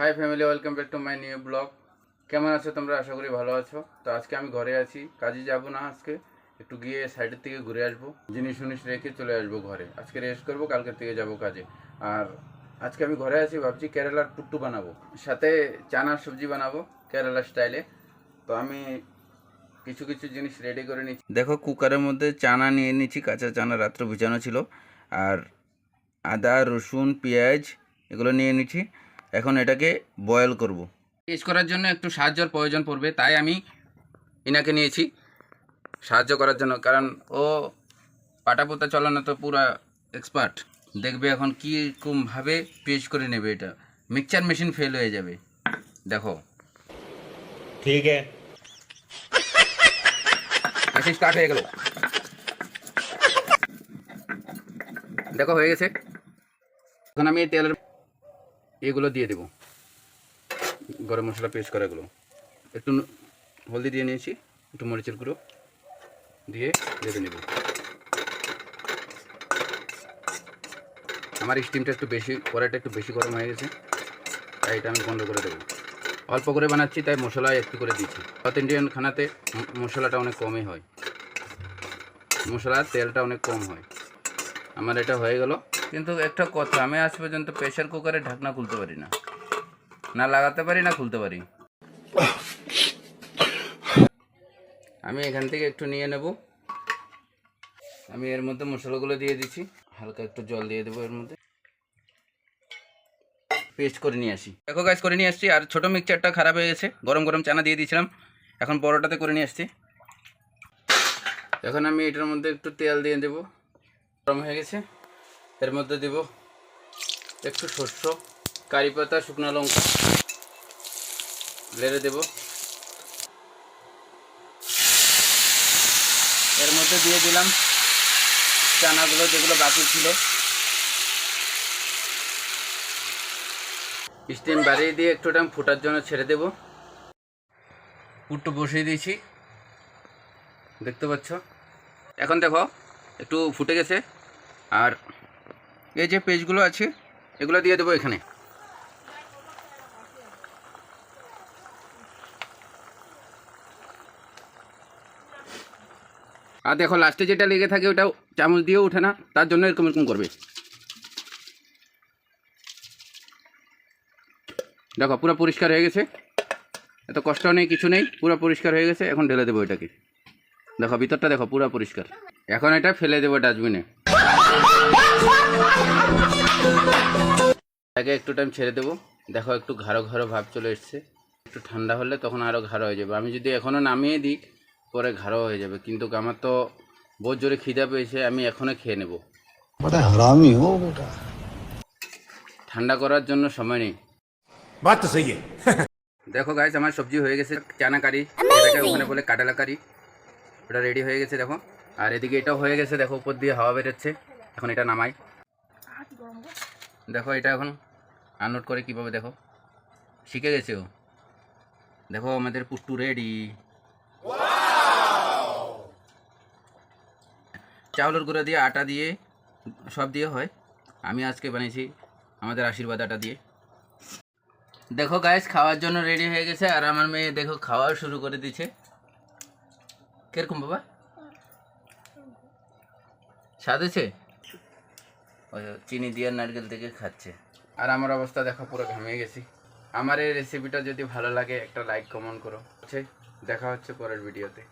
Hi family welcome back to my new blog কেমন আছো তোমরা? আশা করি ভালো আছো। তো আজকে আমি ঘরে আছি, কাজে যাব না আজকে। একটু গিয়ে সাইডের থেকে ঘুরে আসব। জিনিস উনিস রেখে চলে আসব ঘরে। আজকে রেস্ট করব, কালকের থেকে যাব কাজে। আর আজকে আমি ঘরে আছি, ভাবছি কেরালার পুট্টু বানাবো। সাথে চানার সবজি বানাবো, কেরালা স্টাইলে তো আমি কিছু কিছু জিনিস রেডি করে নিচ্ছি। দেখো, কুকারের মধ্যে চানা নিয়ে নিচ্ছি, কাঁচা চানা রাত্রে ভিজানো ছিল। আর আদা, রসুন, পেঁয়াজ, এগুলো নিয়ে নিচ্ছি। এখন এটাকে বয়েল করব। টেস্ট করার জন্য একটু সাহায্যর প্রয়োজন পড়বে তাই আমি ইনাকে নিয়েছি। সাহায্য করার জন্য কারণ ও পাটাপোতা চলানো তো পুরো এক্সপার্ট দেখবে এখন কীরকমভাবে পেশ করে নেবে এটা। মিক্সচার মেশিন ফেল হয়ে যাবে। দেখো। ঠিক আছে। স্টার্ট হয়ে গেল। দেখো হয়ে গেছে। এখন আমি এই তেলের এগুলো দিয়ে দেবো। গরম মশলা পেস্ট করা এগুলো। একটু হলদি দিয়ে নিয়েছি, একটু মরিচের গুঁড়ো দিয়ে ভেজে নেব। আমার স্টিমটা একটু বেশি, কড়াইটা একটু বেশি গরম হয়ে গেছে, তাই এটা আমি বন্ধ করে দেবো। অল্প করে বানাচ্ছি, তাই মশলা একটু করে দিচ্ছি। সাউথ ইন্ডিয়ান খানাতে মশলাটা অনেক কমই হয়। মশলার তেলটা অনেক কম হয়। আমার এটা হয়ে গেল। কিন্তু একটা কথা, আমি আজ পর্যন্ত প্রেশার কুকারে ঢাকনা খুলতে পারি না। না লাগাতে পারি, না খুলতে পারি। আমি এখান থেকে একটু নিয়ে নেব। আমি এর মধ্যে মশলাগুলো দিয়ে দিচ্ছি। হালকা একটু জল দিয়ে দেবো এর মধ্যে। পেস্ট করে নিয়ে আসি। দেখো গাছ করে নিয়ে আসছি। আর ছোটো মিক্সচারটা খারাপ হয়ে গেছে। গরম গরম চানা দিয়ে দিয়েছিলাম। এখন বড়টাতে করে নিয়ে আসছি। এখন আমি এটার মধ্যে একটু তেল দিয়ে দেব। গরম হয়ে গেছে। এর মধ্যে দেব একটু শস্য, কারি পাতা, শুকনো লঙ্কা। লেড়ে দেব। এর মধ্যে দিয়ে দিলাম চানাগুলো যেগুলো বাকি ছিল। স্টিম বাড়িয়ে দিয়ে একটু টাইম ফোটার জন্য ছেড়ে দেব। পুট্টু বসিয়ে দিয়েছি। দেখতে পাচ্ছ? এখন দেখো, একটু ফুটে গেছে। আর এই যে পেজগুলো আছে, এগুলো দিয়ে দেবো এখানে। আর দেখো লাস্টে যেটা লেগে থাকে ওটাও চামচ দিয়েও ওঠে না, তার জন্য এরকম এরকম করবে। দেখো, পুরো পরিষ্কার হয়ে গেছে। এত কষ্ট নেই, কিছু নেই, পুরো পরিষ্কার হয়ে গেছে, এখন ঢেলে দেবো এটাকে। দেখো, ভিতরটা দেখো, পুরো পরিষ্কার। এখন এটা ফেলে দেবো ডাস্টবিনে তাকে একটু টাইম ছেড়ে দেবো। দেখো একটু ঘাড়ো ঘাড়ো ভাব চলে এসছে। একটু ঠান্ডা হলে তখন আরও ঘাড়ো হয়ে যাবে। আমি যদি এখনও নামিয়ে দিই পরে ঘাড়ো হয়ে যাবে। কিন্তু আমার তো বহুত জোরে খিদা পেয়েছে আমি এখনও খেয়ে নেব। ঠান্ডা করার জন্য সময় নেই। দেখো গাইজ আমার সবজি হয়ে গেছে চানা কারি এটাকে ওখানে বলে কাটালা কারি ওটা রেডি হয়ে গেছে দেখো। আর এদিকে এটাও হয়ে গেছে দেখো উপর দিয়ে হাওয়া বেরোচ্ছে। এখন এটা নামাই। দেখো এটা এখন আনলোড করে কীভাবে দেখো। শিখে গেছে ও। দেখো আমাদের পুট্টু রেডি চাউলের গুঁড়ো দিয়ে আটা দিয়ে সব দিয়ে হয়। আমি আজকে বানিয়েছি আমাদের আশীর্বাদ আটা দিয়ে। দেখো গাইস খাওয়ার জন্য রেডি হয়ে গেছে। আর আমার মেয়ে দেখো খাওয়াও শুরু করে দিচ্ছে কীরকম বাবা? স্বাদ হয়েছে ওই চিনি দিয়ে নারকেল থেকে খাচ্ছে। আর আমার অবস্থা দেখো, পুরো ঘামিয়ে গেছি। আমার এই রেসিপিটা যদি ভালো লাগে, একটা লাইক কমেন্ট করো। দেখা হচ্ছে পরের ভিডিওতে